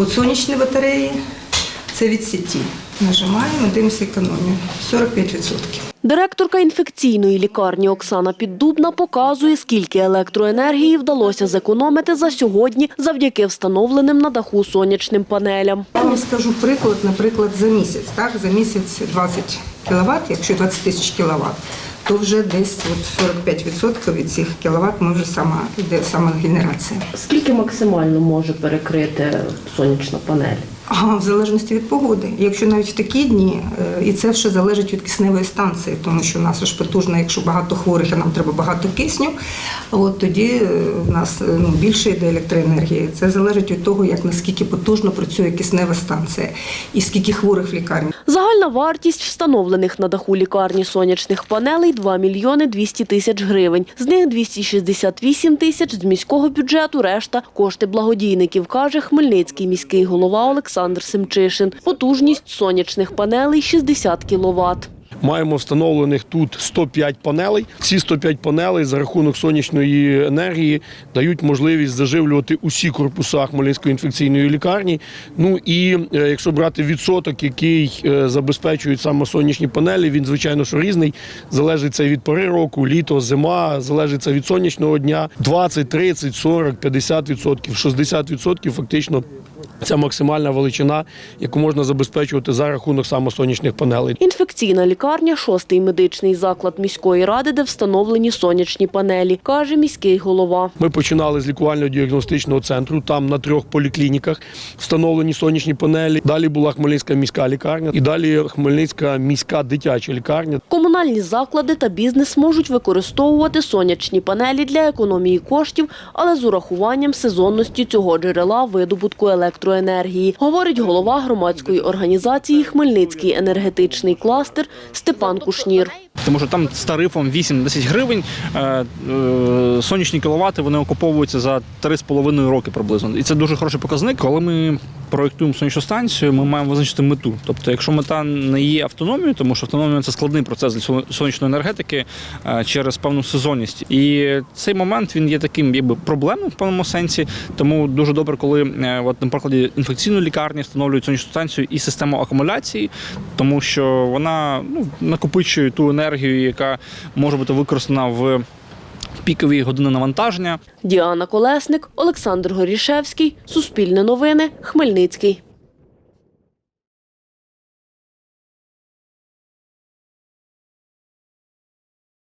От сонячні батареї це від сіті. Нажимаємо, дивимося економію. 45%. Директорка інфекційної лікарні Оксана Піддубна показує, скільки електроенергії вдалося зекономити за сьогодні завдяки встановленим на даху сонячним панелям. Я вам скажу приклад, наприклад, за місяць. Так, за місяць 20 кВт, якщо 20 тисяч кВт, то вже десь от 45% від цих кВт ми вже сама йде сама генерація. Скільки максимально може перекрити сонячна панель? А в залежності від погоди. Якщо навіть в такі дні, е, і це все залежить від кисневої станції, тому що у нас ж потужна, якщо багато хворих, і нам треба багато кисню, от тоді е, в нас е, ну, більше йде електроенергії. Це залежить від того, як наскільки потужно працює киснева станція і скільки хворих в лікарні. Загальна вартість встановлених на даху лікарні сонячних панелей 2 мільйони 200 тисяч гривень. З них 268 тисяч з міського бюджету, решта – кошти благодійників, каже Хмельницький міський голова Олександр Семчишин. Потужність сонячних панелей – 60 кіловат. Маємо встановлених тут 105 панелей. Ці 105 панелей за рахунок сонячної енергії дають можливість заживлювати усі корпуса Хмельницької інфекційної лікарні. Ну і е, якщо брати відсоток, який е, забезпечують саме сонячні панелі, він звичайно що різний. Залежить це від пори року, літо, зима, залежить це від сонячного дня. 20, 30, 40, 50 відсотків, 60 відсотків фактично. Це максимальна величина, яку можна забезпечувати за рахунок саме сонячних панелей. Інфекційна лікарня – шостий медичний заклад міської ради, де встановлені сонячні панелі, каже міський голова. Ми починали з лікувально-діагностичного центру. Там на трьох поліклініках встановлені сонячні панелі. Далі була Хмельницька міська лікарня, і далі Хмельницька міська дитяча лікарня. Комунальні заклади та бізнес можуть використовувати сонячні панелі для економії коштів, але з урахуванням сезонності цього джерела видобутку електроенергії, говорить голова громадської організації Хмельницький енергетичний кластер Степан Кушнір. Тому що там з тарифом 8-10 гривень е, е, сонячні кіловати вони окуповуються за 3,5 роки приблизно. І це дуже хороший показник. Коли ми проєктуємо сонячну станцію, ми маємо визначити мету. Тобто, якщо мета не є автономією, тому що автономія це складний процес для сонячної енергетики е, через певну сезонність. І цей момент він є таким якби проблемним в певному сенсі. Тому дуже добре, коли е, от, на інфекційної лікарні встановлюють сонячну станцію і систему акумуляції, тому що вона ну, накопичує ту енергію, яка може бути використана в пікові години навантаження. Діана Колесник, Олександр Горішевський, Суспільне новини, Хмельницький.